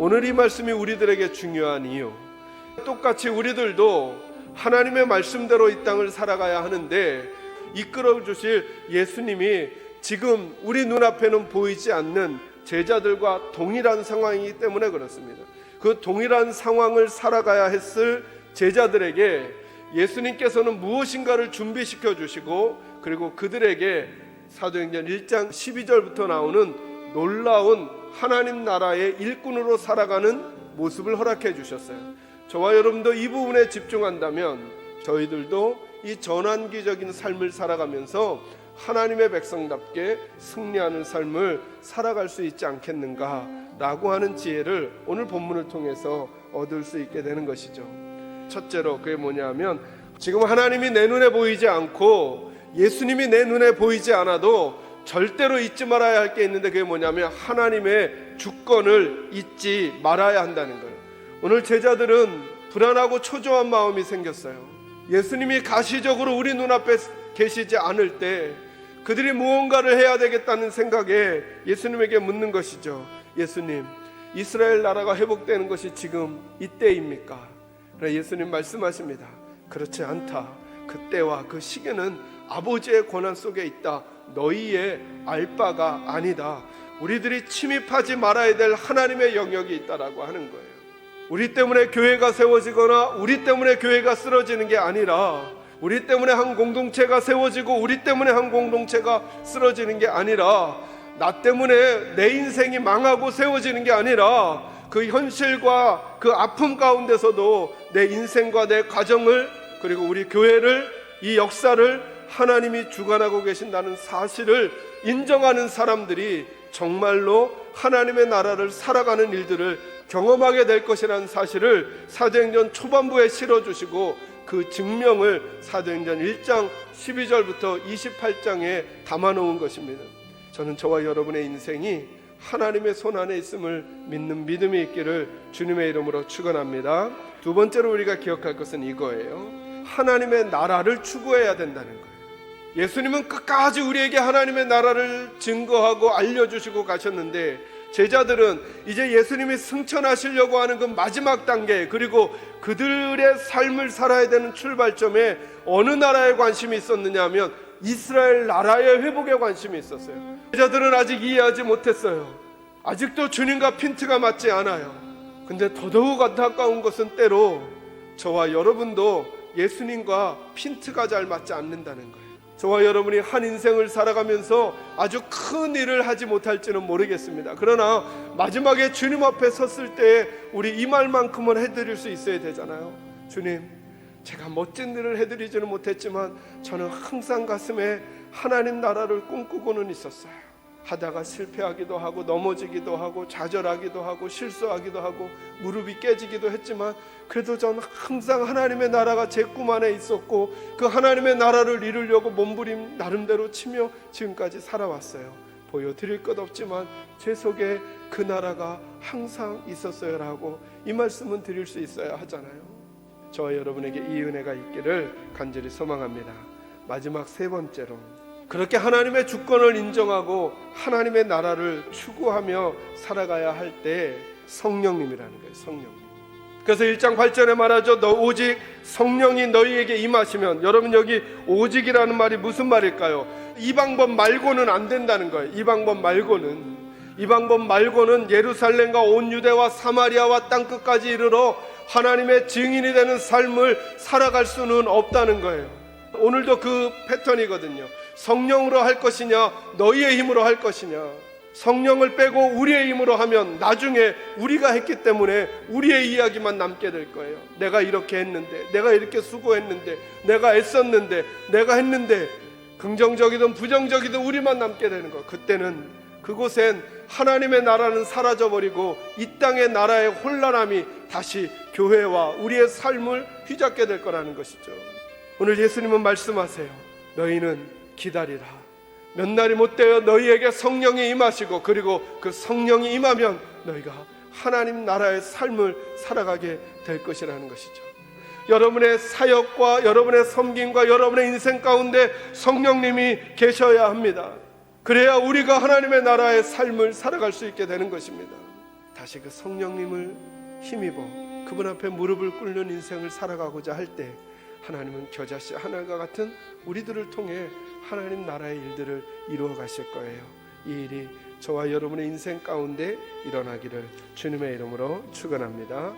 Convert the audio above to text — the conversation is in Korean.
오늘 이 말씀이 우리들에게 중요한 이유. 똑같이 우리들도 하나님의 말씀대로 이 땅을 살아가야 하는데 이끌어 주실 예수님이 지금 우리 눈앞에는 보이지 않는 제자들과 동일한 상황이기 때문에 그렇습니다. 그 동일한 상황을 살아가야 했을 제자들에게 예수님께서는 무엇인가를 준비시켜 주시고 그리고 그들에게 사도행전 1장 12절부터 나오는 놀라운 하나님 나라의 일꾼으로 살아가는 모습을 허락해 주셨어요. 저와 여러분도 이 부분에 집중한다면 저희들도 이 전환기적인 삶을 살아가면서 하나님의 백성답게 승리하는 삶을 살아갈 수 있지 않겠는가라고 하는 지혜를 오늘 본문을 통해서 얻을 수 있게 되는 것이죠. 첫째로 그게 뭐냐면 지금 하나님이 내 눈에 보이지 않고 예수님이 내 눈에 보이지 않아도 절대로 잊지 말아야 할 게 있는데 그게 뭐냐면 하나님의 주권을 잊지 말아야 한다는 거예요. 오늘 제자들은 불안하고 초조한 마음이 생겼어요. 예수님이 가시적으로 우리 눈앞에 계시지 않을 때 그들이 무언가를 해야 되겠다는 생각에 예수님에게 묻는 것이죠. 예수님, 이스라엘 나라가 회복되는 것이 지금 이때입니까? 예수님 말씀하십니다. 그렇지 않다. 그때와 그 시기는 아버지의 권한 속에 있다. 너희의 알 바가 아니다. 우리들이 침입하지 말아야 될 하나님의 영역이 있다라고 하는 거예요. 우리 때문에 교회가 세워지거나 우리 때문에 교회가 쓰러지는 게 아니라 우리 때문에 한 공동체가 세워지고 우리 때문에 한 공동체가 쓰러지는 게 아니라 나 때문에 내 인생이 망하고 세워지는 게 아니라 그 현실과 그 아픔 가운데서도 내 인생과 내 가정을 그리고 우리 교회를 이 역사를 하나님이 주관하고 계신다는 사실을 인정하는 사람들이 정말로 하나님의 나라를 살아가는 일들을 경험하게 될 것이라는 사실을 사도행전 초반부에 실어주시고 그 증명을 사도행전 1장 12절부터 28장에 담아놓은 것입니다. 저는 저와 여러분의 인생이 하나님의 손 안에 있음을 믿는 믿음이 있기를 주님의 이름으로 축원합니다. 두 번째로 우리가 기억할 것은 이거예요. 하나님의 나라를 추구해야 된다는 거예요. 예수님은 끝까지 우리에게 하나님의 나라를 증거하고 알려주시고 가셨는데 제자들은 이제 예수님이 승천하시려고 하는 그 마지막 단계 그리고 그들의 삶을 살아야 되는 출발점에 어느 나라에 관심이 있었느냐 하면 이스라엘 나라의 회복에 관심이 있었어요. 제자들은 아직 이해하지 못했어요. 아직도 주님과 핀트가 맞지 않아요. 근데 더더욱 안타까운 것은 때로 저와 여러분도 예수님과 핀트가 잘 맞지 않는다는 거예요. 저와 여러분이 한 인생을 살아가면서 아주 큰 일을 하지 못할지는 모르겠습니다. 그러나 마지막에 주님 앞에 섰을 때 우리 이 말만큼은 해드릴 수 있어야 되잖아요. 주님, 제가 멋진 일을 해드리지는 못했지만 저는 항상 가슴에 하나님 나라를 꿈꾸고는 있었어요. 하다가 실패하기도 하고 넘어지기도 하고 좌절하기도 하고 실수하기도 하고 무릎이 깨지기도 했지만 그래도 저는 항상 하나님의 나라가 제 꿈 안에 있었고 그 하나님의 나라를 이루려고 몸부림 나름대로 치며 지금까지 살아왔어요. 보여드릴 것 없지만 제 속에 그 나라가 항상 있었어요라고 이 말씀은 드릴 수 있어야 하잖아요. 저와 여러분에게 이 은혜가 있기를 간절히 소망합니다. 마지막 세 번째로 그렇게 하나님의 주권을 인정하고 하나님의 나라를 추구하며 살아가야 할 때 성령님이라는 거예요. 성령님. 그래서 1장 8절에 말하죠. 너 오직 성령이 너희에게 임하시면 여러분 여기 오직이라는 말이 무슨 말일까요? 이 방법 말고는 안 된다는 거예요. 이 방법 말고는 이 방법 말고는 예루살렘과 온 유대와 사마리아와 땅 끝까지 이르러 하나님의 증인이 되는 삶을 살아갈 수는 없다는 거예요. 오늘도 그 패턴이거든요. 성령으로 할 것이냐, 너희의 힘으로 할 것이냐. 성령을 빼고 우리의 힘으로 하면 나중에 우리가 했기 때문에 우리의 이야기만 남게 될 거예요. 내가 이렇게 했는데, 내가 이렇게 수고했는데, 내가 애썼는데, 내가 했는데, 긍정적이든 부정적이든 우리만 남게 되는 거. 그때는 그곳엔 하나님의 나라는 사라져 버리고 이 땅의 나라의 혼란함이 다시 교회와 우리의 삶을 휘잡게 될 거라는 것이죠. 오늘 예수님은 말씀하세요. 너희는 기다리라. 몇 날이 못 되어 너희에게 성령이 임하시고 그리고 그 성령이 임하면 너희가 하나님 나라의 삶을 살아가게 될 것이라는 것이죠. 여러분의 사역과 여러분의 섬김과 여러분의 인생 가운데 성령님이 계셔야 합니다. 그래야 우리가 하나님의 나라의 삶을 살아갈 수 있게 되는 것입니다. 다시 그 성령님을 힘입어 그분 앞에 무릎을 꿇는 인생을 살아가고자 할 때 하나님은 겨자씨 하나가 같은 우리들을 통해 하나님 나라의 일들을 이루어 가실 거예요. 이 일이 저와 여러분의 인생 가운데 일어나기를 주님의 이름으로 축원합니다.